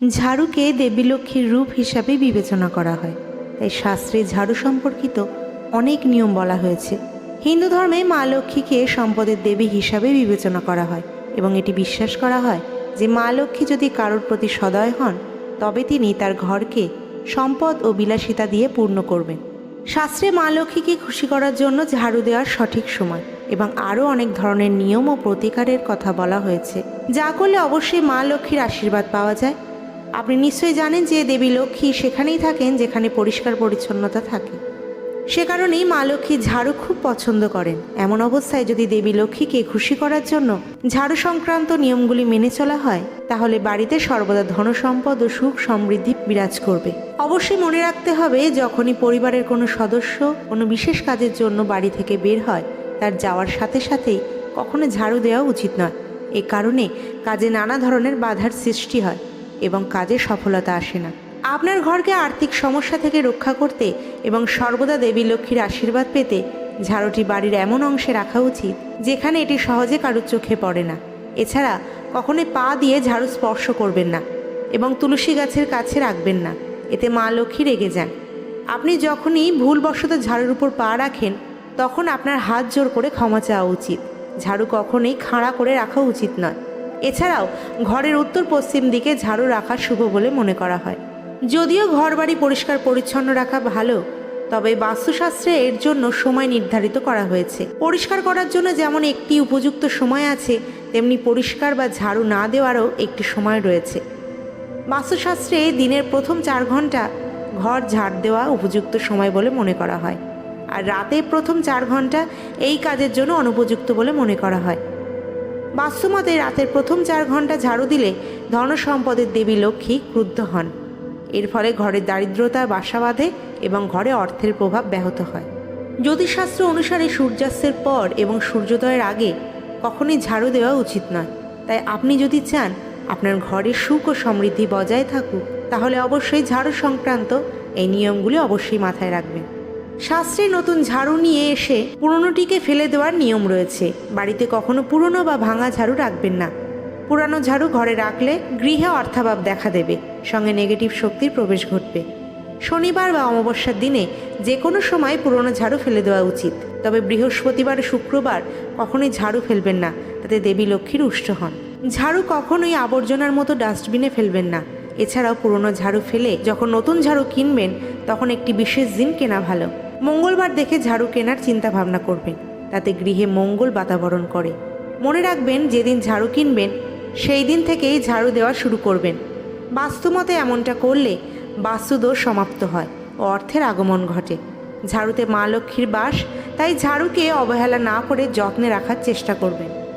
ঝাড়ুকে দেবী লক্ষ্মীর রূপ হিসাবে বিবেচনা করা হয়। তাই শাস্ত্রে ঝাড়ু সম্পর্কিত অনেক নিয়ম বলা হয়েছে। হিন্দু ধর্মে মা লক্ষ্মীকে সম্পদের দেবী হিসাবে বিবেচনা করা হয় এবং এটি বিশ্বাস করা হয় যে মা লক্ষ্মী যদি কারোর প্রতি সদয় হন, তবে তিনি তার ঘরকে সম্পদ ও বিলাসিতা দিয়ে পূর্ণ করবেন। শাস্ত্রে মা লক্ষ্মীকে খুশি করার জন্য ঝাড়ু দেওয়ার সঠিক সময় এবং আরও অনেক ধরনের নিয়ম ও প্রতিকারের কথা বলা হয়েছে। যা করলে অবশ্যই মা লক্ষ্মীর আশীর্বাদ পাওয়া যায় আপনি নিশ্চয়ই জানেন যে দেবী লক্ষ্মী সেখানেই থাকেন, যেখানে পরিষ্কার পরিচ্ছন্নতা থাকে। সে কারণেই মা লক্ষ্মী ঝাড়ু খুব পছন্দ করেন। এমন অবস্থায় যদি দেবী লক্ষ্মীকে খুশি করার জন্য ঝাড়ু সংক্রান্ত নিয়মগুলি মেনে চলা হয়, তাহলে বাড়িতে সর্বদা ধনসম্পদ ও সুখ সমৃদ্ধি বিরাজ করবে। অবশ্যই মনে রাখতে হবে, যখনই পরিবারের কোনো সদস্য কোনো বিশেষ কাজের জন্য বাড়ি থেকে বের হয়, তার যাওয়ার সাথে সাথেই কখনো ঝাড়ু দেওয়া উচিত নয়। এ কারণে কাজে নানা ধরনের বাধার সৃষ্টি হয়। এবং কাজে সফলতা আসে না। আপনার ঘরকে আর্থিক সমস্যা থেকে রক্ষা করতে এবং সর্বদা দেবী লক্ষ্মীর আশীর্বাদ পেতে ঝাড়ুটি বাড়ির এমন অংশে রাখা উচিত যেখানে এটি সহজে কারুর চোখে পড়ে না। এছাড়া কখনোই পা দিয়ে ঝাড়ু স্পর্শ করবেন না এবং তুলসী গাছের কাছে রাখবেন না। এতে মা লক্ষ্মী রেগে যান। আপনি যখনই ভুলবশত ঝাড়ুর উপর পা রাখেন, তখন আপনার হাত জোর করে ক্ষমা চাওয়া উচিত। ঝাড়ু কখনোই খাড়া করে রাখা উচিত নয়। এছাড়াও ঘরের উত্তর পশ্চিম দিকে ঝাড়ু রাখা শুভ বলে মনে করা হয়। যদিও ঘরবাড়ি পরিষ্কার পরিচ্ছন্ন রাখা ভালো, তবে বাস্তুশাস্ত্রে এর জন্য সময় নির্ধারিত করা হয়েছে। পরিষ্কার করার জন্য যেমন একটি উপযুক্ত সময় আছে, তেমনি পরিষ্কার বা ঝাড়ু না দেওয়ারও একটি সময় রয়েছে। বাস্তুশাস্ত্রে দিনের প্রথম চার ঘণ্টা ঘর ঝাড় দেওয়া উপযুক্ত সময় বলে মনে করা হয়। আর রাতে প্রথম চার ঘণ্টা এই কাজের জন্য অনুপযুক্ত বলে মনে করা হয়। বাস্তুমতে রাতের প্রথম চার ঘণ্টা ঝাড়ু দিলে ধন সম্পদের দেবী লক্ষ্মী ক্রুদ্ধ হন। এর ফলে ঘরের দারিদ্রতা বাসা বাঁধে এবং ঘরে অর্থের প্রভাব ব্যাহত হয়। জ্যোতিষশাস্ত্র অনুসারে সূর্যাস্তের পর এবং সূর্যোদয়ের আগে কখনই ঝাড়ু দেওয়া উচিত নয়। তাই আপনি যদি চান আপনার ঘরে সুখ ও সমৃদ্ধি বজায় থাকুক, তাহলে অবশ্যই ঝাড়ু সংক্রান্ত এই নিয়মগুলি অবশ্যই মাথায় রাখবেন। শাস্ত্রে নতুন ঝাড়ু নিয়ে এসে পুরনোটিকে ফেলে দেওয়ার নিয়ম রয়েছে। বাড়িতে কখনো পুরনো বা ভাঙা ঝাড়ু রাখবেন না। পুরানো ঝাড়ু ঘরে রাখলে গৃহে অর্থাভাব দেখা দেবে, সঙ্গে নেগেটিভ শক্তির প্রবেশ ঘটবে। শনিবার বা অমাবস্যার দিনে যে কোনো সময় পুরনো ঝাড়ু ফেলে দেওয়া উচিত। তবে বৃহস্পতিবার শুক্রবার কখনোই ঝাড়ু ফেলবেন না, তাতে দেবী লক্ষ্মীর উষ্ট হন। ঝাড়ু কখনোই আবর্জনার মতো ডাস্টবিনে ফেলবেন না। এছাড়াও পুরনো ঝাড়ু ফেলে যখন নতুন ঝাড়ু কিনবেন, তখন একটি বিশেষ দিন কেনা ভালো। মঙ্গলবার দেখে ঝাড়ু কেনার চিন্তা ভাবনা করবেন। তাতে গৃহে মঙ্গল বাতাবরণ করে। মনে রাখবেন, যেদিন ঝাড়ু কিনবেন সেই দিন থেকেই ঝাড়ু দেওয়া শুরু করবেন। বাস্তুমতে এমনটা করলে বাস্তুদোষ সমাপ্ত হয় ও অর্থের আগমন ঘটে। ঝাড়ুতে মা লক্ষ্মীর বাস, তাই ঝাড়ুকে অবহেলা না করে যত্নে রাখার চেষ্টা করবেন।